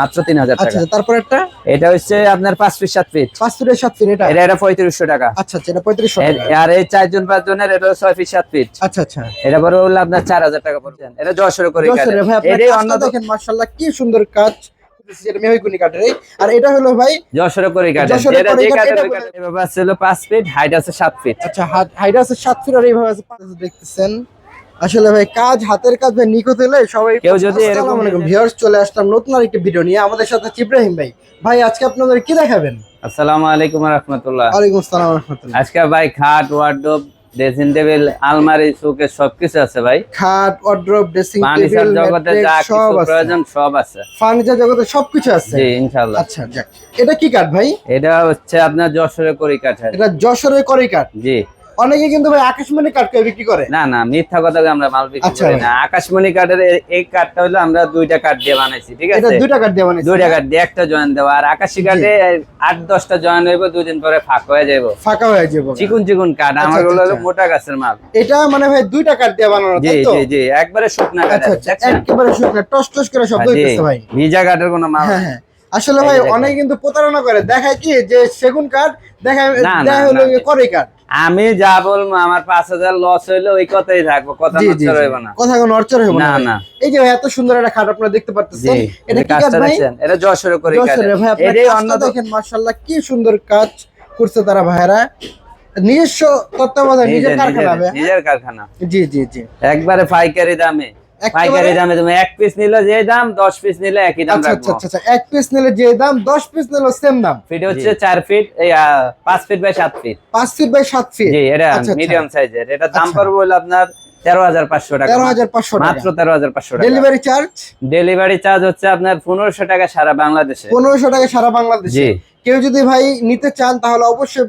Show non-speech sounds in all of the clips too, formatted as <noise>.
মাত্র তিন হাজার টাকা। আচ্ছা তারপর একটা? এটা হচ্ছে আপনার পাঁচ ফিট সাত ফিট। পাঁচ ফিটের সাত ফিট এটা? এটা পঁয়ত্রিশশো টাকা। আচ্ছা আচ্ছা এটা পঁয়ত্রিশশো আর এই চারজন পাঁচ জনের এটা ছয় ফিট সাত ফিট। আচ্ছা আচ্ছা। এটা পরে হলো আপনার চার হাজার টাকা পড়ছেন এটা যশোরে করে এটাই অন্য দেখেন মাশাআল্লাহ কি সুন্দর কাজ। আর এটা হলো ভাই করে। এভাবে আছে হলো পাঁচ ফিট হাইট আছে ফিট। আচ্ছা হাইট আছে ফিট আর এইভাবে আছে দেখতেছেন। আসলে ভাই কাজ হাতের কাজ ভাই নিখুঁত হলে সবাই কেউ যদি এরকম- ভিউয়ার্স চলে আসলাম নতুন আরেকটি ভিডিও নিয়ে। আমাদের সাথে আছে ইব্রাহিম ভাই। ভাই আজকে আপনাদের কি দেখাবেন? আসসালামু আলাইকুম রহমতুল্লাহ। ওয়ালাইকুম আসসালাম রাহমাতুল্লাহ। আজকে ভাই খাট ওয়ার্ডরোব ড্রেসিং টেবিল আলমারি শোকে সবকিছু আছে ভাই। খাট ওয়ার্ড্রপ ড্রেসিং টেবিল ফার্নিচার জগতে যা কিছু সব আছে। প্রয়োজন সব আছে। ফার্নিচার জগতে সবকিছু আছে? জি ইনশাআল্লাহ। আচ্ছা যাক। এটা কি কাঠ ভাই? এটা হচ্ছে আপনার যশোরে করি কাঠের। এটা যশোরের করি কাঠ। জি। অনেকে কিন্তু ভাই আকাশমণি কাঠ কে বিক্রি করে। না না মিথ্যা কথা আমরা মাল বিক্রি আচ্ছা। করি না। আকাশমণি কাঠের এই কাঠটা হলো আমরা দুইটা কাঠ দিয়ে বানাইছি ঠিক এটা আছে? দুইটা কাঠ দিয়ে বানিয়েছে দুইটা কাঠ দিয়ে একটা জয়েন দেওয়া আর আকাশি কাঠে আট দশটা জয়েন হইব দুই দিন পরে ফাঁক হয়ে যাইব। ফাঁকা হয়ে যাবে চিকুন চিকুন কাঠ আচ্ছা, আমার হলো আচ্ছা। মোটা গাছের মাল। এটা মানে ভাই দুইটা কাঠ দিয়ে বানানো জি জি জি একবারে শুকনা কাঠ একেবারে টস টস করে শব্দ হইতেছে ভাই। ভিজা কাঠের কোনো মাল হ্যাঁ হ্যাঁ। আসলে ভাই অনেকে কিন্তু প্রতারণা করে। দেখায় কি যে সেগুন কাঠ দেখায় দেখা হলো। করে কাঠ আমি যা বলব আমার পাঁচ হাজার লস হইলে ওই কথাই থাকব কথা জি হইব না। কথা কোনো নড়চড় হবে না না, এই যে ভাই এত সুন্দর একটা খাট আপনারা দেখতে পারতেছেন। এটা কি কাজ ভাই? এটা যশোরে করে কাজ ভাই আপনার অন্য দেখেন মাশাআল্লাহ কি সুন্দর কাজ করছে তারা ভাইরা নিজস্ব তত্ত্বাবধানে নিজের কারখানা নিজের- কারখানা। জি জি জি। একবারে পাইকারি দামে। পাইকারি দামে তুমি এক পিস নিলে যে দাম দশ পিস নিলে একই দাম আচ্ছা আচ্ছা আচ্ছা আচ্ছা এক পিস নিলে যে দাম দশ পিস নিলে সেম দাম। ফিট হচ্ছে চার ফিট এই পাঁচ ফিট বাই সাত ফিট পাঁচ ফিট বাই সাত ফিট জি এটা। মিডিয়াম সাইজের এটা দাম আচ্ছা। পড়বে হলো আপনার তেরো হাজার পাঁচশো টাকা। তেরো হাজার পাঁচশো মাত্র টাকা তেরো হাজার পাঁচশো টাকা। ডেলিভারি চার্জ ডেলিভারি চার্জ হচ্ছে আপনার পনেরোশো টাকা সারা বাংলাদেশে। পনেরোশো টাকা সারা বাংলাদেশে। জি। কেউ যদি ভাই নিতে চান তাহলে অবশ্যই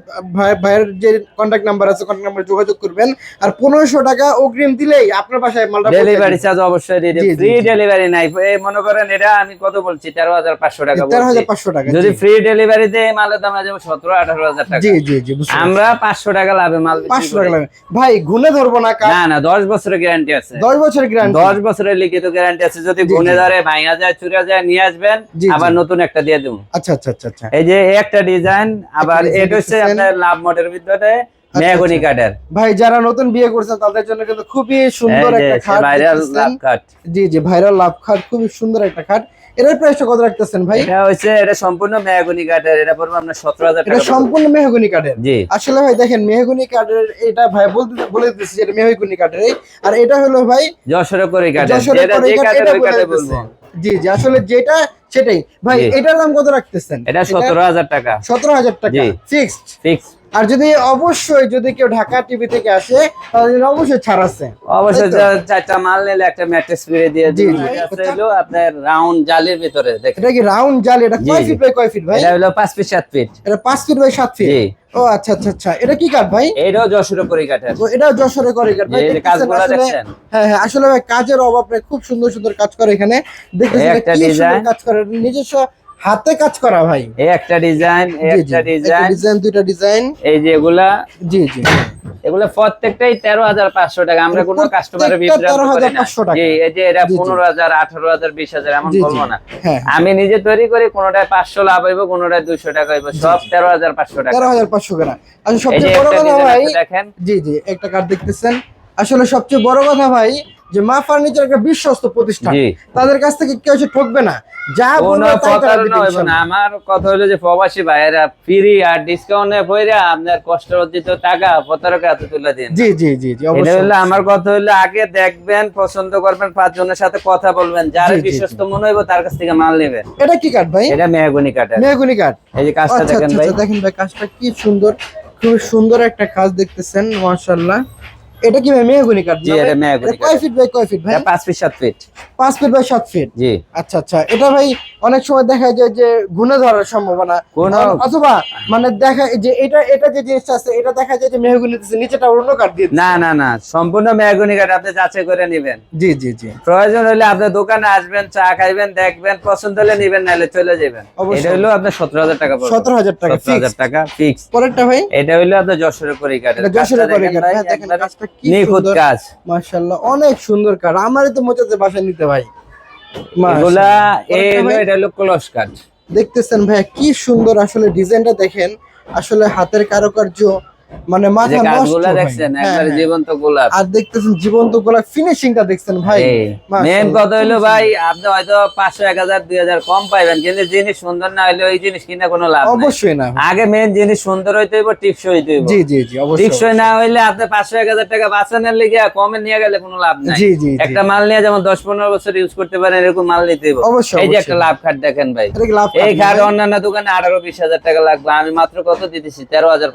ভাইয়ের যে কন্ট্যাক্ট নাম্বার আছে কন্ট্যাক্ট নাম্বারে যোগাযোগ করবেন। আর পনেরোশো টাকা অগ্রিম দিলেই আপনার বাসায় মালটা ডেলিভারি চার্জ অবশ্যই ফ্রি ডেলিভারি নাই। মনে করেন এটা আমি কত বলছি? তেরো হাজার পাঁচশো টাকা তেরো হাজার পাঁচশো টাকা যদি ফ্রি ডেলিভারি দেয় মালের দাম যাবে সতেরো আঠারো হাজার টাকা। জি জি জি আমরা পাঁচশো টাকা লাভে মাল পাঁচশো টাকা লাগবে ভাই গুনে ধরবো না না না দশ বছরের গ্যারান্টি আছে। দশ বছরের গ্যারান্টি দশ বছরের লিখিত গ্যারান্টি আছে। যদি গুনে। ধরে ভাঙা যায় চুরা যায় নিয়ে আসবেন। আবার নতুন একটা দিয়ে দেবো। আচ্ছা আচ্ছা আচ্ছা আচ্ছা। এই যে এই একটা ডিজাইন আবার এটা হচ্ছে আপনার লাভ মোটের ভিতরে মেহগনি আচ্ছা। কাঠের। ভাই যারা নতুন বিয়ে করছেন তাদের জন্য কিন্তু খুবই সুন্দর একটা খাট ভাইরাল লাভ খাট জি জি ভাইরাল লাভ খাট খুবই সুন্দর একটা খাট। এটার প্রাইসটা কত রাখতেছেন ভাই? এটা হচ্ছে এটা সম্পূর্ণ মেহগনি কাঠের এটা পড়বে আপনার সতেরো হাজার এটা সম্পূর্ণ মেহগনি কাঠের? জি। আসলে ভাই দেখেন মেহগুনি কাঠের এটা ভাই বলতে বলে দিতেছি এটা মেহগুনি কাঠের আর এটা হলো ভাই যশোরে করে কাঠের যেটা যে কাঠ, কাঠের ওই কাঠে বলব। জি জি আসলে যেটা সেটাই। ভাই এটার দাম কত রাখতেছেন? এটা সতেরো হাজার টাকা। সতেরো হাজার টাকা। জি। ফিক্সড ফিক্স আর যদি অবশ্যই যদি কেউ ঢাকা টিভি থেকে আসে তাহলে অবশ্যই ছাড় আছে। অবশ্যই চারটা মাল নিলে একটা ম্যাট্রেস ফিরে দিয়ে দিন আপনার রাউন্ড জালির ভিতরে দেখেন। এটা কি রাউন্ড জাল? এটা কয় ফিট বাই কয় ফিট ভাই? এটা হলো পাঁচ ফিট সাত ফিট। এটা পাঁচ ফিট বাই সাত ফিট? ও আচ্ছা আচ্ছা আচ্ছা। এটা কি কাঠ ভাই? এইটাও যশোরে করে কাঠের তো এটাও যশোরে করে কাঠ ভাই কাজগুলো দেখছেন? হ্যাঁ হ্যাঁ আসলে ভাই কাজের অভাব নেই খুব সুন্দর সুন্দর কাজ করে এখানে। দেখতেছেন একটা কি সুন্দর কাজ করে। নিজস্ব হাতে কাজ করা ভাই। এই একটা ডিজাইন এই একটা ডিজাইন। ডিজাইন দুইটা ডিজাইন। এই যে এগুলা জি জি। এগুলো প্রত্যেকটাই তেরো হাজার পাঁচশো টাকা। আমরা কোনো কাস্টমারের বিভ্রান্ত 13,500 টাকা। জি এই যে এটা। পনেরো হাজার আঠারো হাজার বিশ হাজার এমন। বলব না। হ্যাঁ আমি নিজে তৈরি করি কোনোটায় পাঁচশো লাভ হইব কোনোটায় দুইশো টাকা হইব। সব তেরো হাজার পাঁচশো টাকা। তেরো হাজার পাঁচশো টাকা। আচ্ছা সবচেয়ে বড় কথা ভাই দেখেন। জি জি একটা কার্ড দেখতেছেন। আসলে সবচেয়ে বড় কথা ভাই যে মা ফার্নিচার একটা বিশ্বস্ত প্রতিষ্ঠান। তাদের কাছ থেকে কেউ ঠকবে না। যা আমার কথা হলো যে প্রবাসী ভাইয়েরা ফ্রি আর ডিসকাউন্টে পয়রা আপনার কষ্ট অর্জিত টাকা প্রতারক হাতে তুলে দিন। জি জি জি জি এটা হলো আমার কথা হলো আগে দেখবেন পছন্দ করবেন পাঁচ জনের সাথে কথা বলবেন। যার বিশ্বস্ত মনে হইব তার কাছ থেকে মাল নেবেন এটা কি কাঠ ভাই? এটা মেহগুনি কাঠের মেহগুনি কাঠ। এই যে কাজটা আচ্ছা দেখেন আচ্ছা ভাই। আচ্ছা, দেখেন ভাই কাজটা কি সুন্দর খুব সুন্দর একটা কাজ দেখতেছেন মাশাআল্লাহ। এটা কি ভাই মেহগুনি কাঠ? জি? এটা মেহগুনি এটা কয় ফিট বাই কয় ফিট ভাই? এটা পাঁচ ফিট সাত ফিট পাঁচ ফিট বাই সাত ফিট জি। আচ্ছা আচ্ছা। এটা ভাই অনেক সময় দেখা যায় যে গুনে ধরার সম্ভাবনা। অথবা মানে দেখা যে এটা এটা যে জিনিসটা আছে এটা দেখা যায় যে মেহগুনি দিচ্ছে নিচেটা অন্য কাঠ দিয়ে না না না। সম্পূর্ণ মেহগুনি কাঠ আপনি যাচাই করে নেবেন। জি জি জি। প্রয়োজন হলে আপনার দোকানে আসবেন চা খাইবেন দেখবেন পছন্দ হলে নিবেন নাহলে চলে যাবেন। এটা হলো আপনার সতেরো হাজার টাকা পড়বে। সতেরো হাজার টাকা 17,000 টাকা ফিক্স পরেরটা ভাই? এটা হলো আপনার যশোরের পরি কাঠের এটা যশোরের কাজটা পরি দেখেন ভাই, নিখুঁত। কাজ মাশাআল্লাহ অনেক সুন্দর কাজ আমারই তো মোচাতে বাসা নিতে ভাই। এগুলা এই ভাই? এটা হলো ক্লোজ কাট দেখতেছেন ভাইয়া কি সুন্দর আসলে ডিজাইনটা দেখেন আসলে হাতের কারুকার্য মানে মাথা নষ্ট দেখছেন হ্যাঁ, একবারে হ্যাঁ। জীবন্ত গোলাপ। আর দেখতেছেন জীবন্ত গোলাপ ফিনিশিংটা দেখছেন ভাই। মেন কথা খুবই ভাই আপনি হয়তো পাঁচশো এক হাজার কম পাইবেন কিন্তু জিনিস সুন্দর না হইলে ওই জিনিস কিনে কোনো লাভ নাই। অবশ্যই না। আগে মেন জিনিস সুন্দর হইতে হইব টিপসই হইতে হইব। জি জি জি অবশ্যই টিকসই না হইলে আপনি পাঁচশো এক হাজার টাকা বাঁচানোর লিগে কমে নিয়ে গেলে কোনো লাভ নাই। জি জি একটা মাল নিয়ে যেমন দশ পনেরো বছর ইউজ করতে পারেন এরকম মাল নিতে হইব। অবশ্যই, এই যে একটা লাভ খাট দেখেন ভাই। এই খাট অন্যান্য দোকানে আঠারো বিশ হাজার টাকা লাগবে। আমি মাত্র কত দিতেছি? তেরো হাজার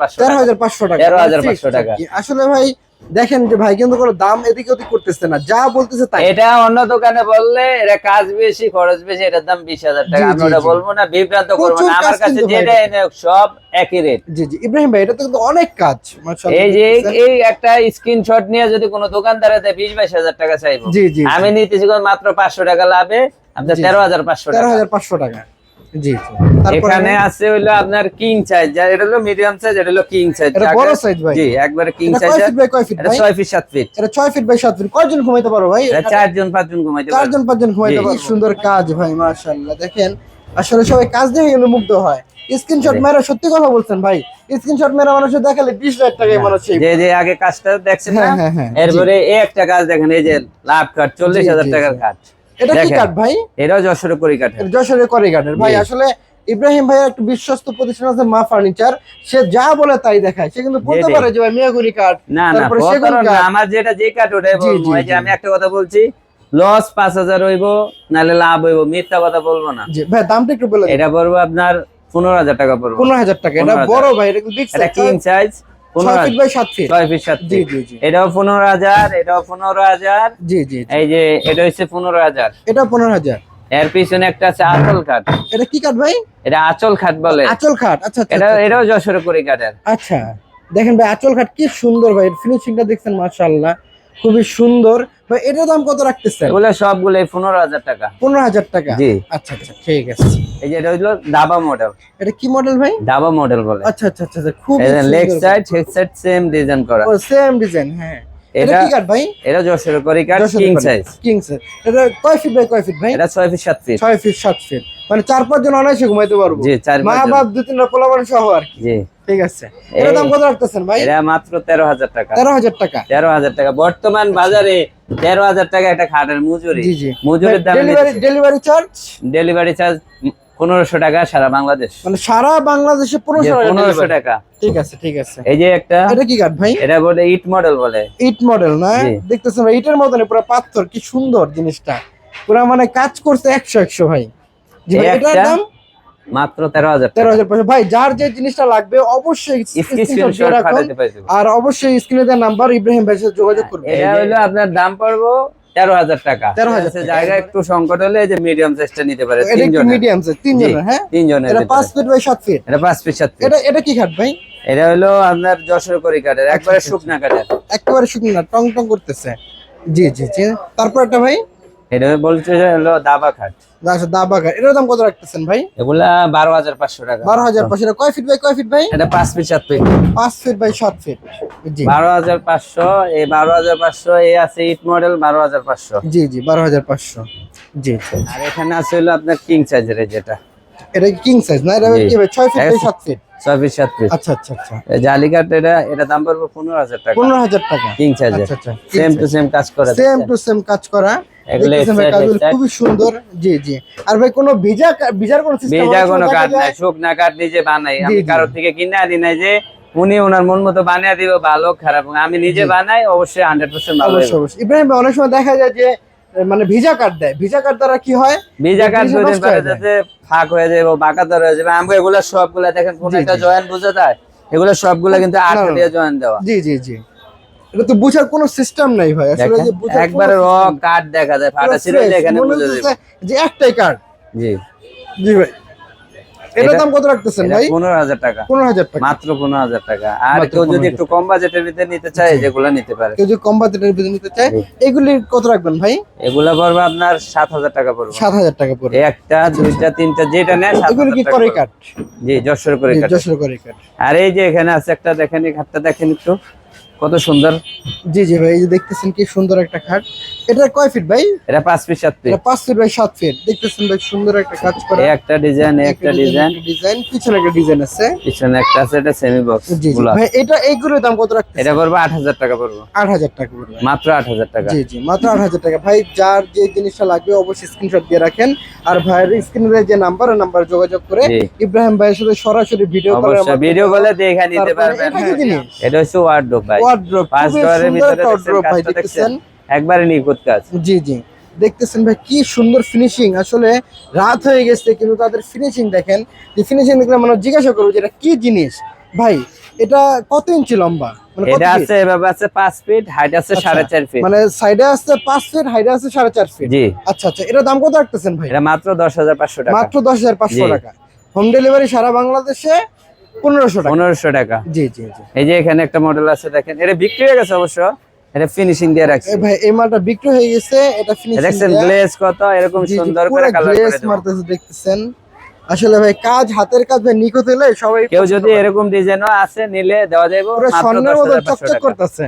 পাঁচশো তেরো হাজার পাঁচশো টাকা 13,500 টাকা। ঠিক, আসলে ভাই দেখেন যে ভাই কিন্তু কোনো দাম এদিকে ওদিক করতেছে না। যা বলতেছে তাই। এটা অন্য দোকানে বললে এটা কাজ বেশি খরচ বেশি এটার দাম বিশ হাজার টাকা। আমি ওটা বলব না বিভ্রান্ত করব না। আমার কাছে যেটা এনে সব একই রেট জি জি। ইব্রাহিম ভাই এটা তো কিন্তু অনেক কাজ। এই যে এই একটা স্ক্রিনশট নিয়ে যদি কোনো দোকানদারে দেয় বিশ বাইশ হাজার টাকা চাইব। জি জি আমি নিতেছি মাত্র পাঁচশো টাকা লাভে আপনার। তেরো হাজার পাঁচশো তেরো হাজার পাঁচশো টাকা। জি এখানে আছে হইল আপনার কিং সাইজ যা এটা হলো মিডিয়াম সাইজ এটা হলো কিং সাইজ এটা বড় size ভাই। জি একবারে কিং এটা সাইজ কয় ফিট বাই ফিট এটা ভাই? ছয় ফিট সাত ফিট এটা ছয় ফিট বাই সাত ফিট কয়জন ঘুমাইতে পারো ভাই? এটা চারজন পাঁচজন ঘুমাইতে পারবে চারজন পাঁচজন ঘুমাইতে পারো। সুন্দর কাজ ভাই মাশাআল্লাহ। দেখেন আসলে সবাই কাজ দেখে গেলে মুগ্ধ হয়। স্ক্রিনশট। মেরে সত্যি কথা বলছেন ভাই। স্ক্রিনশট মেরা মানুষের দেখালে বিশ লাখ টাকায় মানুষ সেই- যে যে আগে কাজটা দেখছেন না হ্যাঁ, হ্যাঁ, হ্যাঁ, এরপরে এই একটা কাজ দেখেন এই যে লাভ কাট চল্লিশ জি, হাজার জি, টাকার জি। কাঠ এটা কি কাঠ ভাই? এটাও যশোর করি কাঠের। এটা যশোরের করে কাঠের। ভাই আসলে ইব্রাহিম ভাইয়ের একটা বিশ্বস্ত প্রতিষ্ঠান আছে মা ফার্নিচার। সে যা বলে তাই দেখায়। সে কিন্তু বলতে পারে যে ভাই কাঠ না কাঠ। আমার যেটা যে কাঠ ওটাই বলব। যে আমি একটা কথা বলছি লস পাঁচ হাজার হইব নাহলে লাভ হইব। মিথ্যা কথা বলব না। জি ভাই দামটা একটু বলে এটা পড়ব আপনার পনেরো হাজার টাকা পড়ব। পনেরো হাজার টাকা। এটা বড় ভাই এটা কিং সাইজ ফিট বাই সাত ফিট ফিট জি জি জি। এটাও পনেরো হাজার এটাও পনেরো হাজার। জি জি। এই যে এটা হচ্ছে পনেরো হাজার। এটা পনেরো হাজার। এর পিছনে একটা আছে আচল খাট। এটা কি কাঠ ভাই? এটা আচল খাট বলে। আচল খাট আচ্ছা আচ্ছা, এটা আচ্ছা এটাও যশোর করি কাঠের আচ্ছা দেখেন ভাই আচল খাট কি সুন্দর ভাই ফিনিশিংটা দেখছেন মাশাআল্লাহ। খুবই সুন্দর। ভাই এটার দাম কত রাখতেছেন? এগুলো সবগুলো পনেরো হাজার টাকা। পনেরো হাজার টাকা? জি। আচ্ছা আচ্ছা ঠিক আছে। এই যে এটা হইল দাবা মডেল এটা কি মডেল ভাই? দাবা মডেল বলে। আচ্ছা আচ্ছা আচ্ছা খুব leg side head side same design করা। ও সেম ডিজাইন হ্যাঁ। এটা কি কাঠ ভাই? এটা যশোর করি কাঠ কিং সাইজ কিং সাইজ এটা কয় ফিট বাই কয় ফিট ভাই? এটা ছয় ফিট সাত ফিট ছয় ফিট সাত ফিট মানে চার পাঁচ জন অনায়াসে ঘুমাইতে পারব। জি চার মা। বাপ দু তিনটা পোলাপান সহ আর কি। জি। ঠিক আছে। এটার দাম কত রাখতেছেন ভাই? এটা মাত্র তেরো হাজার টাকা। টাকা। বর্তমান বাজারে তেরো হাজার টাকা একটা খাটের মজুরি। জি জি। মজুরির দাম delivery delivery charge? Delivery charge পনেরোশো টাকা সারা বাংলাদেশ। মানে সারা বাংলাদেশে পনেরোশো টাকা ঠিক আছে ঠিক আছে। এই যে একটা এটা কি কাঠ ভাই? এটা বলে ইট মডেল বলে। ইট মডেল না? দেখতেছেন ভাই ইটের মতন পুরো পাথর কি সুন্দর জিনিসটা। পুরো মানে কাজ করছে একশো একশো ভাই। এটার দাম? মাত্র তেরো হাজার তেরো হাজার পয়সা। ভাই যার যে জিনিসটা লাগবে অবশ্যই আর অবশ্যই স্ক্রিনে নাম্বার ইব্রাহিম যোগাযোগ করবে এটা হলো আপনার দাম পড়ব তেরো হাজার টাকা। 13,000 আছে জায়গা একটু সংকট হলে যে মিডিয়াম সাইজটা নিতে পারে তিনজনের। মিডিয়াম সাইজ তিন হ্যাঁ? এটা পাঁচ ফিট বাই সাত ফিট এটা পাঁচ পিস সাত এটা এটা কি খাট ভাই? এটা হলো আপনার যশোর করি কাঠের একবারে আচ্ছা, শুকনা কাঠের। একেবারে শুকনো টং টং করতেছে। জি জি জি। তারপর একটা ভাই? এটা বলছে হলো দাবা খাট আচ্ছা দাবা খাট এটার দাম কত রাখতেছেন ভাই? এগুলা বারো হাজার পাঁচশো টাকা। বারো হাজার পাঁচশো এটা কয় ফিট বাই কয় ফিট ভাই? এটা পাঁচ পিস সাত পিস পাঁচ ফিট বাই সাত ফিট বারো হাজার পাঁচশো এই বারো হাজার পাঁচশো এই আছে ইট মডেল বারো হাজার পাঁচশো। জি জি বারো হাজার পাঁচশো। জি আর এখানে আছে হলো আপনার কিং সাইজের যেটা। এটা কিং সাইজ না এটা কি ছয় ফিট বাই সাত ফিট ছয় পিস সাত পিস আচ্ছা আচ্ছা আচ্ছা। জালি কাঠ এটা এটা দাম পড়বে পনেরো হাজার টাকা। পনেরো হাজার টাকা। কিং আচ্ছা আচ্ছা। সেম টু সেম কাজ করে সেম টু সেম কাজ করা। এগুলো দেখতেছেন ভাই side, কাজগুলো side। খুবই সুন্দর। জি জি। আর ভাই কোনো ভিজা ভিজার কোনো সিস্টেম বেজা কোনো কাঠ নাই শুকনা কাঠ নিজে বানাই। আমি জি, জি। কারোর থেকে কিনে আনি নাই যে উনি ওনার মন মতো বানিয়ে দিবে ভালো খারাপ। আমি নিজে বানাই অবশ্যই হান্ড্রেড পার্সেন্ট ভালো অবশ্যই অবশ্যই। ইব্রাহিম অনেক সময় দেখা যায় যে মানে ভিজা কার্ড দেয়। ভিজা কার্ড দ্বারা কি হয়? ভিজা কাঠ দুদিন পরে হয়ে যায়। যাতে ফাঁক হয়ে যাবে বাঁকাতর হয়ে যাবে আমি এগুলো সবগুলা দেখেন কোন একটা। জয়েন্ট বুঝে যায় এগুলো সবগুলা কিন্তু আট। জয়েন্ট দেওয়া। জি জি জি। এটা তো বুঝার কোনো সিস্টেম নাই ভাই। আসলে যে বুঝার একবারে র কাঠ দেখা যায় ফাটা ছিল এখানে বুঝে যাবে যে একটাই কার্ড জি। জি ভাই। এটা- দাম কত রাখতেছেন ভাই? পনেরো হাজার টাকা। পনেরো হাজার টাকা। মাত্র পনেরো হাজার টাকা। আর কেউ যদি একটু কম বাজেটের ভিতরে নিতে চায় যেগুলো নিতে পারে। কেউ যদি কম বাজেটের ভিতরে নিতে চায় এগুলি কত রাখবেন ভাই? এগুলা পড়বে আপনার সাত হাজার টাকা পড়বে। সাত হাজার টাকা পড়বে। একটা দুইটা তিনটা যেটা নেয় সাত এগুলি কি করে। কাঠ জি যশোর করে কাটে। যশোর করে কাঠ আর এই যে এখানে আছে একটা দেখেন এই খাটটা দেখেন একটু। কত সুন্দর? জি জি ভাই এই যে দেখতেছেন কি সুন্দর একটা খাট। এটা কয় ফিট ভাই? এটা পাঁচ ফিট সাত ফিট। এটা পাঁচ ফিট বাই সাত ফিট। দেখতেছেন ভাই সুন্দর একটা কাজ করা। একটা ডিজাইন একটা ডিজাইন ডিজাইন পিছনে একটা ডিজাইন আছে। পিছনে একটা আছে এটা সেমি বক্স জি জি। ভাই এটা এইগুলোর দাম কত রাখতে এটা পড়বে আট হাজার টাকা পড়বে। আট হাজার টাকা পড়বে মাত্র আট হাজার টাকা। জি জি মাত্র আট হাজার টাকা। ভাই যার যে জিনিসটা লাগবে অবশ্যই স্ক্রিনশট দিয়ে রাখেন। আর ভাইয়ের স্ক্রিনে যে নাম্বার নাম্বার যোগাযোগ করে। ইব্রাহিম ভাইয়ের সাথে সরাসরি ভিডিও অবশ্যই ভিডিও কলে দেখে নিতে পারবেন। এটা এটা হচ্ছে ওয়ার্ডরোব ভাই। ওয়ার্ড্রপ পাঁচ খুবই ডোরের সুন্দর ভিতরে একটা দেখছেন wardrobe ভাই দেখতেছেন? একবারে নিখুঁত কাজ। জি জি। দেখতেছেন ভাই কি সুন্দর ফিনিশিং আসলে রাত হয়ে গেছে কিন্তু তাদের ফিনিশিং দেখেন। যে ফিনিশিং দেখলে জিজ্ঞাসা করব যে এটা কি জিনিস? ভাই এটা কত ইঞ্চি লম্বা? মানে এটা আছে এভাবে আছে পাঁচ ফিট হাইট আছে আচ্ছা, সাড়ে চার ফিট মানে সাইডে আছে ফিট আছে সাড়ে চার ফিট জি। আচ্ছা আচ্ছা। এটা দাম কত রাখতেছেন ভাই? এটা মাত্র দশ হাজার পাঁচশো টাকা। মাত্র দশ হাজার পাঁচশো জি। টাকা। হোম ডেলিভারি সারা বাংলাদেশে পনেরোশো পনেরোশো টাকা। জি জি জি। এই যে এখানে একটা মডেল আছে দেখেন। এটা বিক্রি হয়ে গেছে অবশ্য। এটা ফিনিশিং দিয়ে রাখছি। ভাই এই মালটা বিক্রি হয়ে গেছে এটা ফিনিশিং দেখছেন গ্লেজ কত? এরকম সুন্দর করে কালার করে মারতেছে দেখতেছেন। আসলে ভাই কাজ হাতের কাজ ভাই নিখুঁত হলে সবাই কেউ যদি এরকম ডিজাইনও আছে নিলে দেওয়া যাবে স্বর্ণের মতো চকচক করতেছে।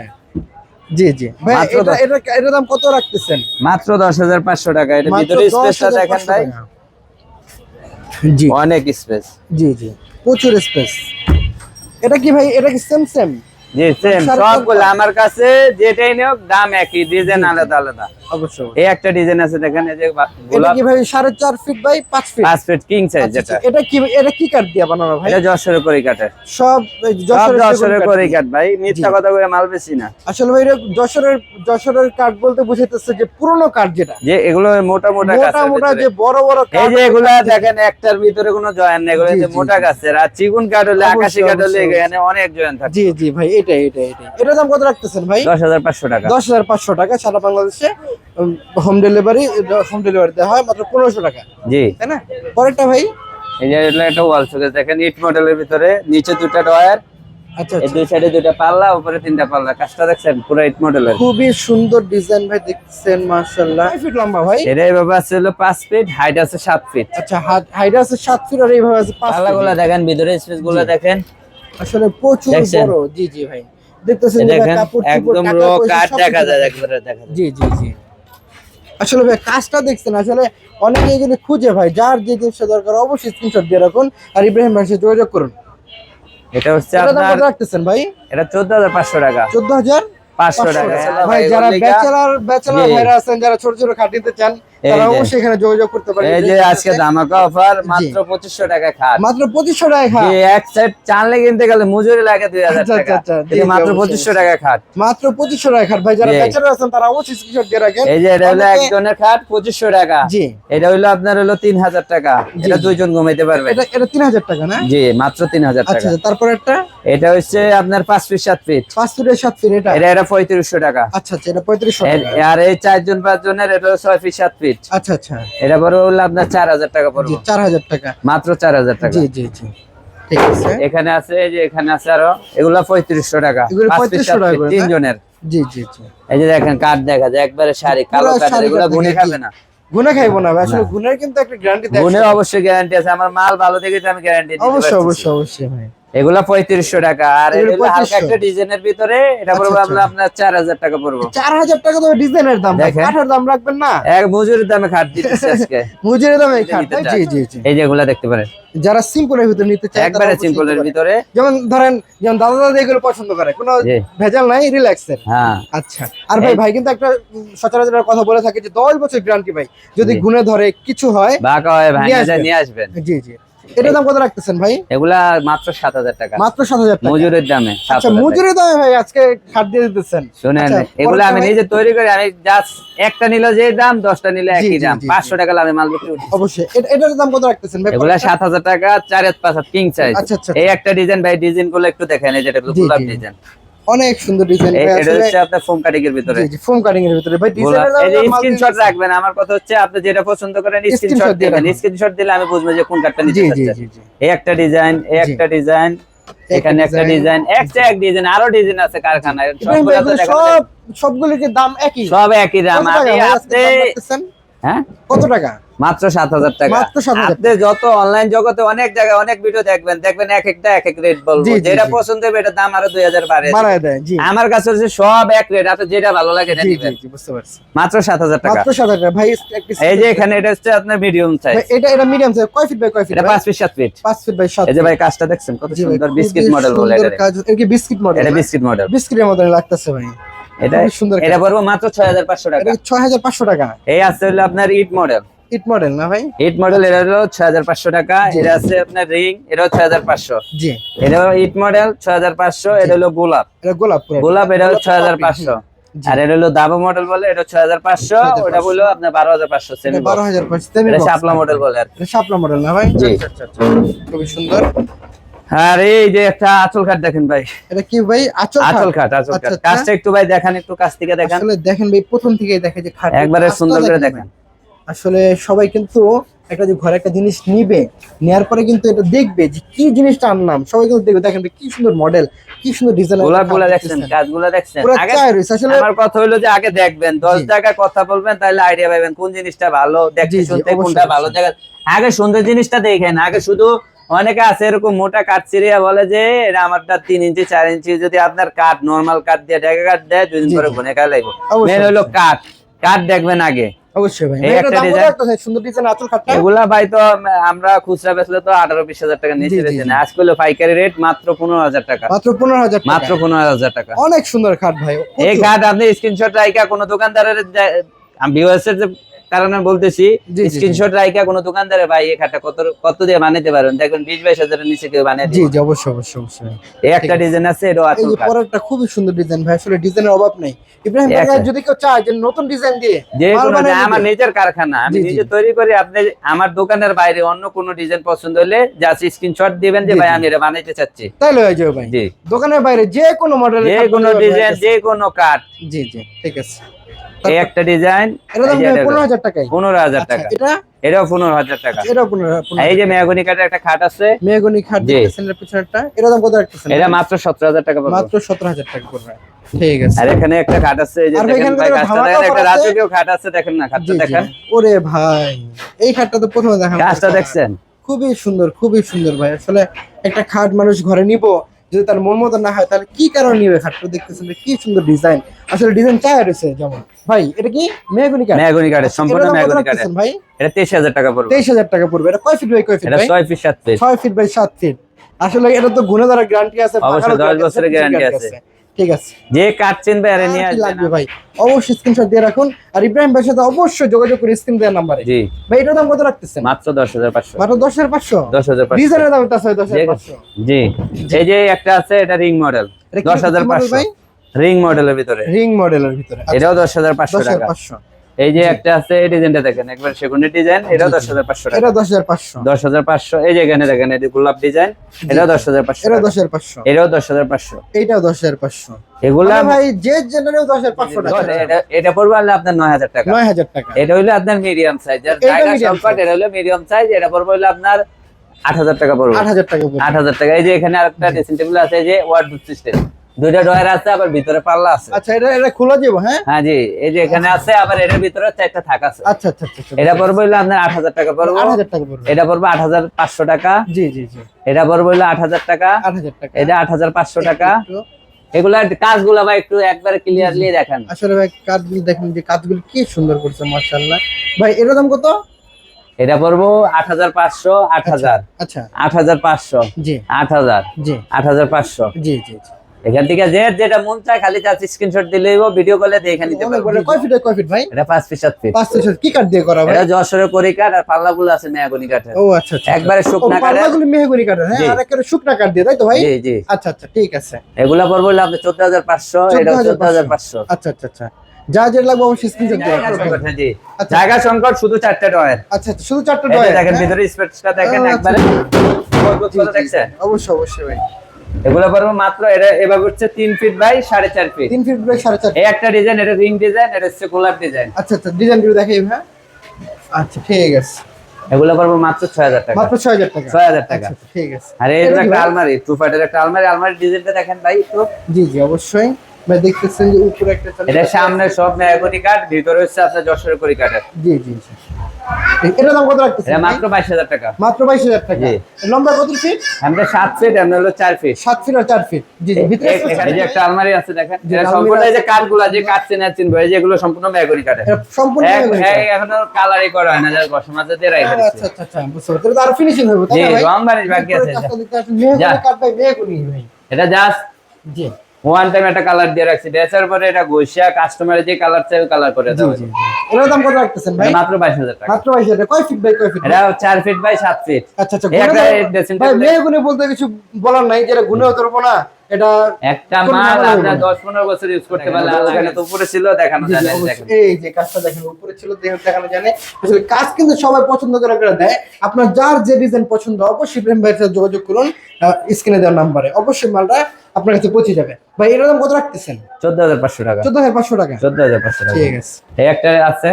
জি জি। ভাই এটা এটা এটার দাম কত রাখতেছেন? মাত্র দশ হাজার পাঁচশো টাকা। এটা ভিতরে স্পেসটা দেখেন ভাই। জি। অনেক স্পেস জি জি। প্রচুর স্পেস এটা কি ভাই? এটা কি সেম সেম জি সেম সবগুলো আমার কাছে যেটাই নেও দাম একই ডিজাইন আলাদা আলাদা। অবশ্যই এই একটা ডিজাইন আছে দেখেন এই যে গোলাপ কি ভাই সাড়ে চার ফিট বাই পাঁচ ফিট পাঁচ ফিট কিং সাইজ যেটা। এটা কি এটা কি কাঠ দিয়ে বানানো ভাই? এটা যশোরের করি কাঠের সব এই সব যশোরের যশোরের সেগুন কাঠ। করি দিয়ে। কাঠ ভাই মিথ্যা কথা করে মাল বেশি না। আসলে ভাই যশোরের যশোরের কাঠ বলতে বুঝাইতেছে যে পুরনো কাঠ যেটা। যে এগুলো মোটা মোটা মোটা মোটা যে বড় বড় এই যে এগুলা দেখেন একটার ভিতরে কোনো জয়েন নেই এগুলো যে মোটা গাছের আর চিকুন হলে আকাশি কাঠ হলে এখানে অনেক জয়েন থাকে জি জি ভাই এটাই এটাই এটাই। এটার দাম কত রাখতেছেন ভাই? দশ হাজার পাঁচশো টাকা। দশ হাজার পাঁচশো টাকা সারা বাংলাদেশে। হোম ডেলিভারি হোম ডেলিভারি দেওয়া হয় মাত্র পনেরোশো টাকা। জি। তাই না? পরেরটা ভাই? এই যে একটা ওয়াল শোকেস দেখেন ইট মডেলের ভিতরে নিচে দুটো ডয়ার আচ্ছা আচ্ছা। দুই সাইডে দুটো পাল্লা উপরে তিনটা পাল্লা। কাজটা দেখছেন পুরো ইট মডেলের খুবই সুন্দর ডিজাইন ভাই দেখছেন মাশাআল্লাহ। ফিট লম্বা ভাই? এটা এইভাবে আছে হলো ফিট হাইট আছে সাত ফিট আচ্ছা হাইট আছে সাত ফিট আর এইভাবে আছে পাঁচ পাল্লা গুলা দেখেন ভিতরে স্পেসগুলা দেখেন। আসলে প্রচুর বড়। জি জি ভাই। দেখতেছেন দেখেন একদম রো সব দেখা যায় একবারে দেখা জি জি জি। আসলে ভাই কাজটা দেখছেন আসলে অনেকে যদি খুঁজে ভাই যার যে জিনিসটা দরকার অবশ্যই স্ক্রিনশট দিয়ে রাখুন আর ইব্রাহিম ভাইয়ের সাথে যোগাযোগ করুন। এটা হচ্ছে আপনার রাখতেছেন ভাই? এটা চোদ্দ হাজার পাঁচশো টাকা। চোদ্দ হাজার? পাঁচশো টাকা। ভাই যারা ব্যাচেলর ব্যাচেলার ব্যাচেলার ভাইরা আছেন যারা ছোট ছোট খাট নিতে চান এই তারা অবশ্যই এখানে যোগাযোগ করতে এই যে আজকে ধামাকা অফার মাত্র টাকা খাট। মাত্র টাকা খাট। এক কিনতে গেলে মজুরি লাগে আচ্ছা, টাকা। আচ্ছা, আচ্ছা, মাত্র। টাকা খাট। মাত্র টাকা খাট। ভাই যারা জি। আছেন তারা অবশ্যই স্ক্রিনশট দিয়ে রাখেন। এই যে এটা হলো একজনের খাট টাকা। জি। এটা আপনার হলো তিন হাজার টাকা। এটা। দুইজন ঘুমাইতে পারবে। এটা এটা তিন হাজার টাকা না? জি মাত্র তিন হাজার আচ্ছা টাকা। আচ্ছা, তারপর একটা? এটা হচ্ছে আপনার পাঁচ ফিট সাত ফিট পাঁচ ফিটের সাত ফিট এটা? এটা এটা পঁয়ত্রিশশো টাকা। আচ্ছা আচ্ছা এটা পঁয়ত্রিশশো টাকা। আর এই চারজন পাঁচ জনের এটা ছয় ফিট সাত ফিট আচ্ছা আচ্ছা। এটা হলো আপনার চার হাজার টাকা পড়বে। চার হাজার টাকা। মাত্র চার হাজার টাকা। জি জি জি। ঠিক আছে। এখানে আছে এই যে এখানে আছে আরও এগুলা পঁয়ত্রিশশো টাকা। এগুলো পাঁচ ফিট 3500 সাত টাকা ফিট, করে, না? তিনজনের। জি জি জি। এই যে দেখেন কাঠ দেখা যায় একবারে শাড়ি কালো কাঠ শাড়ি এগুলা গুনে খাবে না। গুনে খাইবো না আসলে গুনের কিন্তু একটা গ্যারান্টি গুনে অবশ্যই গ্যারান্টি আছে আমার মাল ভালো দেখে আমি গ্যারান্টি অবশ্যই অবশ্যই অবশ্যই ভাই। এগুলা পঁয়ত্রিশশো টাকা আর এগুলো এগুলো হালকা 3500 একটা ডিজাইনের ভিতরে এটা আচ্ছা, পড়বে আচ্ছা। আপনার আপনার চার হাজার টাকা পড়ব। চার হাজার টাকা তো ডিজাইনের দাম কাঠের দাম রাখবেন না? এক মজুরির দামে খাট দিতেছে আজকে। <laughs> মুজুরি দামে খাট ভাই। জি জি এই দেখতে পারেন। যারা সিম্পলের ভিতরে নিতে চায় একবারে সিম্পলের ভিতরে। যেমন ধরেন যেমন দাদা দাদা এগুলো পছন্দ করে কোনো ভেজাল নাই রিল্যাক্সের। হ্যাঁ। আচ্ছা আর ভাই ভাই কিন্তু একটা সচরাচর কথা বলে থাকে যে দশ বছর গ্যারান্টি ভাই যদি। গুনে ধরে কিছু হয় বাঁকা হয় যায় নিয়ে আসবেন। জি জি। এটার দাম কত রাখতেছেন ভাই? এগুলা মাত্র সাত হাজার টাকা। মাত্র সাত হাজার টাকা। মজুরের দামে আচ্ছা হাজার মজুরি দামে ভাই আজকে খাট দিয়ে দিতেছেন। শুনেন আচ্ছা, এগুলো আমি নিজে তৈরি করে আমি জাস্ট একটা নিল যে দাম দশটা নিলে একই দাম। জি, পাঁচশো টাকা লাভে মাল বিক্রি করছি। অবশ্যই। এটা- এটার দাম কত রাখতেছেন ভাই? এগুলা সাত হাজার টাকা চার হাত পাঁচ হাত কিং সাইজ এই একটা ডিজাইন ভাই ডিজাইনগুলো একটু দেখেন এই যেটা গোলাপ ডিজাইন অনেক সুন্দর ডিজাইন এটা হচ্ছে আপনার ফোম কাটিং এর ভিতরে। জি ফোম কাটিং এর ভিতরে। ভাই গোলাপ ডিজাইনের এই স্ক্রিনশট রাখবেন আমার কথা হচ্ছে আপনি যেটা পছন্দ করেন স্ক্রিনশট দিবেন। স্ক্রিনশট দিলে আমি বুঝব যে কোন কার্ডটা নিতে চাচ্ছেন। জি জি। এই একটা ডিজাইন এই একটা ডিজাইন এখানে একটা ডিজাইন একটা এক ডিজাইন আরও ডিজাইন আছে কারখানায়। সব সবগুলোর কি দাম একই? সব একই দাম। আপনি হ্যাঁ? কত টাকা? মাত্র সাত হাজার টাকা। আপনি যত অনলাইন জগতে অনেক জায়গায় অনেক ভিডিও দেখবেন দেখবেন এক একটা এক এক রেট বলব। যেটা পছন্দ হবে এটার দাম আরও দুই হাজার বাড়ে আমার কাছে হচ্ছে সব এক রেট আপনি যেটা ভালো লাগে এটা মাত্র সাত হাজার টাকা। ভাই এই যে এখানে এটা হচ্ছে আপনার মিডিয়াম সাইজ এটা এটা মিডিয়াম সাইজ কয় ফিট বাই কয় ফিট এটা পাঁচ ফিট সাত ফিট পাঁচ ফিট বাই সাত এই যে ভাই কাজটা দেখছেন কত সুন্দর বিস্কিট মডেল বলে এটা কাজ। এটা কি বিস্কিট মডেল এটা বিস্কিট মডেল বিস্কিটের মডেল লাগতেছে ভাই। এটা সুন্দর এটা পড়ব মাত্র ছয় হাজার পাঁচশো টাকা। এটা ছয় হাজার পাঁচশো টাকা। এই আছে হলো আপনার ইট মডেল ইট মডেল না ভাই? ইট মডেল এটা হলো ছয় হাজার পাঁচশো টাকা। এটা আছে আপনার রিং এটাও ছয় হাজার পাঁচশো। জি। এটা ইট মডেল ছয় হাজার পাঁচশো এটা হলো গোলাপ। এটা গোলাপ গোলাপ এটা হলো ছয় হাজার পাঁচশো। আর এটা হলো দাবা মডেল বলে এটা ছয় হাজার পাঁচশো ওটা বলল আপনার বারো হাজার পাঁচশো সেমি বারো হাজার পাঁচশো এটা শাপলা মডেল বলে আর শাপলা মডেল না ভাই? জি। আচ্ছা, আচ্ছা, আচ্ছা। খুবই সুন্দর। আর এই যে একটা আঁচল খাট দেখেন ভাই। এটা কি ভাই? আচল আঁচল খাট আঁচল খাট। কাজটা একটু ভাই দেখান একটু কাছ থেকে দেখান। আসলে দেখেন ভাই প্রথম থেকে দেখে যে খাট একবারে সুন্দর করে দেখেন। আসলে সবাই কিন্তু একটা যে ঘরে একটা জিনিস নিবে নেওয়ার পরে কিন্তু এটা দেখবে যে কি জিনিসটা আনলাম। সবাই কিন্তু দেখবে দেখেন কি সুন্দর মডেল কি সুন্দর ডিজাইন গোলাপগুলা দেখছেন কাজগুলা দেখছেন। আগে আসলে আমার কথা হলো যে আগে দেখবেন দশ জি। জায়গায় কথা বলবেন তাহলে আইডিয়া পাবেন কোন জিনিসটা ভালো দেখতে শুনতে কোনটা ভালো। জায়গা আগে সুন্দর জিনিসটা দেখেন আগে শুধু অনেকে আছে এরকম মোটা কাঠ চিরিয়া বলে যে এটা আমারটা তিন ইঞ্চি চার ইঞ্চি যদি আপনার কাঠ নর্মাল কাঠ দিয়ে ঢেকে কাঠ দেয় দুই দিন জি, পরে। ঘুনে খাই লাগবে। মেন হলো কাঠ। কাঠ দেখবেন আগে। অবশ্যই ভাই। একটা এটা দাম কত design- রাখতেছে? সুন্দর ডিজাইন আচল খাটটা? এগুলা ভাই তো আমরা খুচরা বেচলে তো আঠারো বিশ হাজার টাকা নিচে জি, জি, বেচে জি। না আজকে হলো পাইকারি রেট মাত্র পনেরো হাজার টাকা। মাত্র পনেরো হাজার টাকা। মাত্র পনেরো হাজার টাকা। অনেক সুন্দর খাট ভাই। এই খাট আপনি স্ক্রিনশট রাইকা কোনো দোকানদারের যে- আমি ভিউয়ার্স এর যে কারণে বলতেছি। স্ক্রিনশট রাইকা কোনো দোকানদারে ভাই এই খাটটা কত কত দিয়ে বানাইতে পারেন? দেখবেন বিশ বাইশ হাজারের নিচে কেউ বানিয়ে জি জি অবশ্যই অবশ্যই অবশ্যই। এই একটা ডিজাইন আছে এটা এই পরেরটা খুবই সুন্দর ডিজাইন ভাই আসলে ডিজাইনের অভাব নেই। ইব্রাহিম ভাই যদি কেউ চায় যে নতুন ডিজাইন দিয়ে যে কোনো আমার। নিজের কারখানা আমি। নিজে তৈরি করি আপনি আমার দোকানের বাইরে অন্য কোনো ডিজাইন পছন্দ হলে জাস্ট স্ক্রিনশট দিবেন যে ভাই আমি এটা বানাইতে চাচ্ছি। তাইলে হয়ে যাবে ভাই। দোকানের বাইরে যে কোনো মডেল যে কোনো ডিজাইন যে কোনো কাঠ। জি জি ঠিক আছে। এই একটা ডিজাইন পনেরো হাজার টাকাই পনেরো হাজার আচ্ছা, টাকা। এটা? এটাও পনেরো হাজার টাকা। এটা পনেরো এই যে মেয়াগুনি কাঠের একটা খাট আছে। মেহগনি খাট। পিছনেরটা? এটা দাম কত রাখতেছেন এটা মাত্র সতেরো হাজার টাকা মাত্র সতেরো হাজার টাকা পড়বে। ঠিক আছে। আর এখানে একটা খাট আছে এই যে দেখেন ভাই তো দেখেন একটা রাজকীয় খাট আছে দেখেন না জি খাটটা দেখেন। ওরে ভাই এই খাটটা তো প্রথমে দেখা দেখছেন? খুবই সুন্দর খুবই সুন্দর ভাই। আসলে একটা খাট মানুষ ঘরে নিব যদি তার মন মতো না হয় তাহলে কি কারণে নিবে খাটটা দেখতেছেন কি সুন্দর ডিজাইন আসলে ডিজাইন চায় রয়েছে যেমন। ভাই এটা কি মেহগনি কাঠ? মেয়াগুনি কাঠের সম্পূর্ণ কাঠের রাখতেছেন ভাই? এটা তেইশ হাজার টাকা পড়বে। তেইশ হাজার টাকা পড়বে। এটা কয় ফিট বাই কয় ফিট এটা ভাই? ছয় feet 7 feet. 6 feet by 7 feet. আসলে এটা তো গুণে ধরার গ্যারান্টি আছে অবশ্যই, ভাঙারও দশ guarantee আছে, বছরের সবকিছুর guarantee guarantee আছে। ঠিক আছে। যে কাঠ চিনবে আরে নিয়ে লাগবে ভাই? অবশ্যই স্ক্রিনশট দিয়ে রাখুন। আর ইব্রাহিম ভাইয়ের সাথে অবশ্যই যোগাযোগ করে স্ক্রিন দেওয়ার নাম্বারে জি। ভাই এটার দাম কত রাখতেছেন? মাত্র দশ হাজার পাঁচশো। মাত্র দশ হাজার পাঁচশো? দশ হাজার পাঁচশো। ডিজাইনের দাম এটা দশ হাজার যে- পাঁচশো। জি। এই যে একটা আছে এটা রিং মডেল এটা কি- দশ হাজার কি model পাঁচশো। ভাই? রিং মডেলের ভিতরে। রিং মডেলের ভিতরে। এটাও দশ হাজার পাঁচশো দশ হাজার টাকা। পাঁচশো। এই যে একটা আছে এই ডিজাইনটা দেখেন একবার সেগুনের ডিজাইন এটাও। দশ হাজার টাকা। এটা দশ হাজার পাঁচশো। দশ হাজার পাঁচশো এই যে এখানে দেখেন এই গোলাপ ডিজাইন এটাও দশ হাজার পাঁচশো এটা টাকা। দশ হাজার পাঁচশো। এটাও দশ হাজার পাঁচশো। এইটাও দশ হাজার পাঁচশো। এগুলা ভাই যে হাজার পাঁচশো টাকা। এটা- এটা পড়বে হলে আপনার নয় হাজার টাকা। নয় হাজার টাকা। এটা হইল আপনার মিডিয়াম সাইজ আর এটা। এটা হলো মিডিয়াম সাইজ এটা পড়বে হলো আপনার আট হাজার টাকা পড়বে। আট হাজার টাকা পড়বে। আট হাজার টাকা। এই যে এখানে আরেকটা ড্রেসিং টেবিল আছে যে ওয়ার্ডরোব সিস্টেম দুইটা ডয়ার আছে আবার ভিতরে পাল্লা আছে। আচ্ছা এটা এটা খোলা যাব হ্যাঁ? হ্যাঁ জি। এই যে এখানে আছে আবার এটার ভিতরে চারটা থাক আছে। আচ্ছা আচ্ছা আচ্ছা এটা পড়বে হলো আপনার আট হাজার টাকা পড়বে। আট হাজার টাকা পড়বে। এটা পড়বে আট হাজার পাঁচশো টাকা। জি জি জি। এটা পড়বে হলো আট হাজার টাকা। আট হাজার টাকা। এটা আট হাজার পাঁচশো টাকা। একটু- এগুলা কাজগুলা ভাই একটু একবারে ক্লিয়ারলি দেখেন। আসলে ভাই কাজগুলো দেখেন যে কাজগুলো কি সুন্দর করছে মার্শাল্লাহ ভাই এর দাম কত? এটা পড়ব আট হাজার পাঁচশো আট হাজার। আচ্ছা। আট হাজার পাঁচশো। জি। আট হাজার। জি। আট হাজার পাঁচশো। জি জি। এখান থেকে যে যেটা মন চায় খালি চার্জ স্ক্রিনশট দিলেই ভিডিও কলে দেখে নিতে পারব। কয় ফিট কয় ফিট ভাই? এটা পাঁচ পিস সাত পিস পাঁচ ছয় কি কাঠ দিয়ে করা ভাই? এটা যশোরের করি কাঠ আর পাল্লাগুলো আছে কাঠের। ও আচ্ছা আচ্ছা একবারে শুকনা পাল্লাগুলো মেহগনি হ্যাঁ আর একেবারে শুকনা কাঠ দিয়ে তাই তো ভাই? জি জি। আচ্ছা আচ্ছা ঠিক আছে। এগুলা পড়ব হলো আপনি চোদ্দ হাজার পাঁচশো এটা চোদ্দ হাজার পাঁচশো। আচ্ছা আচ্ছা যা যেটা লাগবে অবশ্যই স্ক্রিনশট দিয়ে জায়গা সংকট, হ্যাঁ, জি। আচ্ছা। জায়গা সংকট শুধু চারটে ডয়ের আচ্ছা আচ্ছা, শুধু চারটা ডয়ার দেখেন হ্যাঁ? ভিতরে স্পেসটা দেখেন আচ্ছা। একবারে। অবশ্যই অবশ্যই ভাই। এগুলো পড়ব মাত্র এটা এভাবে হচ্ছে তিন ফিট বাই সাড়ে চার ফিট তিন ফিট বাই সাড়ে চার এই একটা ডিজাইন এটা রিং ডিজাইন এটা হচ্ছে গোলাপ ডিজাইন আচ্ছা আচ্ছা ডিজাইনগুলো দেখাই ভাই। আচ্ছা ঠিক আছে। এগুলো মাত্র ছয় হাজার টাকা। মাত্র ছয় হাজার টাকা। ছয় হাজার টাকা। আচ্ছা, আচ্ছা, ঠিক আছে। আর এই একটা আলমারি টু ফাইটার একটা আলমারি আলমারির ডিজাইনটা দেখেন ভাই একটু। জি জি অবশ্যই। ভাই দেখতেছেন যে উপরে একটা এটা সামনে সব মেয়াগুনি কাঠ ভিতরে হচ্ছে আপনার যশোরের করি কাঠের। জি জি। এটা দাম কত রাখতেছেন এটা মাত্র বাইশ হাজার টাকা। মাত্র বাইশ হাজার টাকা। লম্বা কত ফিট? আমরা সাত ফিট আমরা হলো চার ফিট। সাত ফিট আর চার ফিট। জি জি ভিতরে এ- এখানে যে একটা আলমারি আছে দেখেন এটা সম্পূর্ণ এই যে আছে। কাঠগুলা যে চেনা চিনবো এই যেগুলো সম্পূর্ণ মেহগনি কাঠের। সম্পূর্ণ মেহগনি কাঠ। কালারই করা হয় না যার বসে মাঝে দিয়ে রাখা আচ্ছা আচ্ছা আচ্ছা পারছি। তাহলে তো আরও ফিনিশিং হবে তাই না ভাই? রং বানিশ বাকি আছে, মেহগনি। ভাই মেহগনি ভাই। এটা জাস্ট জি। ওয়ান টাইম একটা কালার দিয়ে রাখছি। ড্রেসের পরে এটা ঘষিয়া কাস্টমারে যে কালার চাই কালার করে দাও জি জি। দাম কত রাখতেছেন ভাই? মাত্র বাইশ হাজার টাকা। মাত্র বাইশ হাজার কয় ফিট বাই কয় ফিট এটা 4 ফিট বাই 7 ফিট আচ্ছা আচ্ছা ভাই একটা গুণে- বলতে কিছু বলার নাই যেটা গুণে উতরবো না। এটা একটা মাল হবে। দশ পনেরো বছর ইউজ করতে পারলে ওখানে তো উপরে ছিল দেখানো যায় না, এই যে কাজটা দেখেন উপরে ছিল দেখে দেখানো জানে। আসলে কাজ কিন্তু সবাই পছন্দ করে করে দেয়। আপনার যার যে ডিজাইন পছন্দ অবশ্যই প্রেম ভাইয়ের সাথে যোগাযোগ করুন স্ক্রিনে দেওয়ার নাম্বারে অবশ্যই মালটা আপনার কাছে পৌঁছে যাবে। ভাই এর দাম কত রাখতেছেন? চোদ্দ হাজার পাঁচশো টাকা। চোদ্দ হাজার পাঁচশো টাকা। চোদ্দ হাজার পাঁচশো টাকা। ঠিক আছে। এই একটা আছে।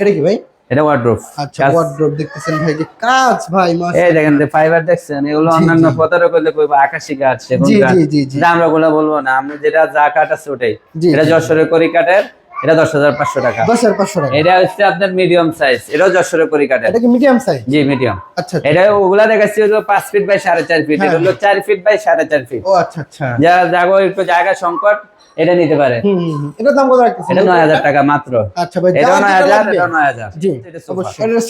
এটা কি ভাই? এটা ওয়ার্ড্রোপ আচ্ছা ওয়ার্ড্রোব দেখতেছেন ভাই যে কাজ ভাই এই দেখেন যে ফাইবার দেখছেন এগুলো অন্যান্য জি। পতারো করলে কইবো আকাশি কাঠ সেগুন জি, কাঠ জি, জি, জি। আমরা গুলা বলব না আমরা যেটা যা কাট আছে ওটাই এটা। যশোরের করি কাঠের এটা দশ হাজার পাঁচশো টাকা। দশ হাজার পাঁচশো টাকা। এটা হচ্ছে আপনার মিডিয়াম সাইজ এটাও করি এটা কি মিডিয়াম সাইজ জি মিডিয়াম আচ্ছা আচ্ছা। এটা ওগুলা দেখাচ্ছি হলো ফিট বাই সাড়ে চার ফিট। এটা হলো ফিট বাই সাড়ে চার ফিট ও আচ্ছা আচ্ছা। যা একটু জায়গা সংকট এটা নিতে পারে। এটার দাম কত রাখতেছেন? এটা নয় হাজার টাকা মাত্র। আচ্ছা ভাই এটা যার নয় যেটা হাজার লাগবে- এটা নয় হাজার। জি এটা সোফা। এটা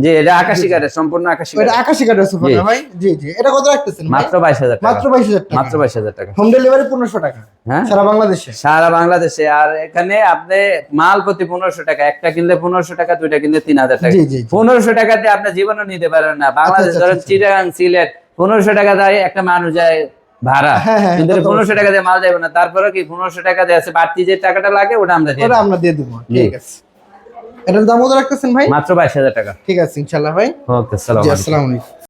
জি এটা আকাশি কাঠের সম্পূর্ণ আকাশি এটা। আকাশি কাঠের সোফা না ভাই? জি জি। এটা কত রাখতেছেন মাত্র বাইশ হাজার টাকা। মাত্র টাকা। মাত্র বাইশ হাজার টাকা। হোম ডেলিভারি পনেরোশো টাকা। হ্যাঁ। সারা বাংলাদেশে? সারা বাংলাদেশে। আর এখানে আপনি মাল প্রতি পনেরোশো টাকা একটা কিনলে পনেরোশো টাকা দুইটা কিনলে তিন হাজার টাকা। পনেরোশো টাকাতে আপনি জীবনও নিতে পারেন না। বাংলাদেশ আচ্ছা, ধরেন আচ্ছা। চিটাগাং সিলেট পনেরোশো টাকা দেয় একটা মানুষ যায় ভাড়া। হ্যাঁ, হ্যাঁ, কিন্তু পনেরোশো টাকা দিয়ে মাল যাবে না। তারপরে কি পনেরোশো টাকা দিয়ে আছে বাড়তি যে টাকাটা লাগে ওটা আমরা দিয়ে আমরা দিয়ে দেবো ঠিক আছে। এটার দাম কত রাখতেছেন ভাই? মাত্র বাইশ হাজার টাকা। ঠিক আছে ইনশাল্লাহ ভাই। ওকে সালাম আলাইকুম।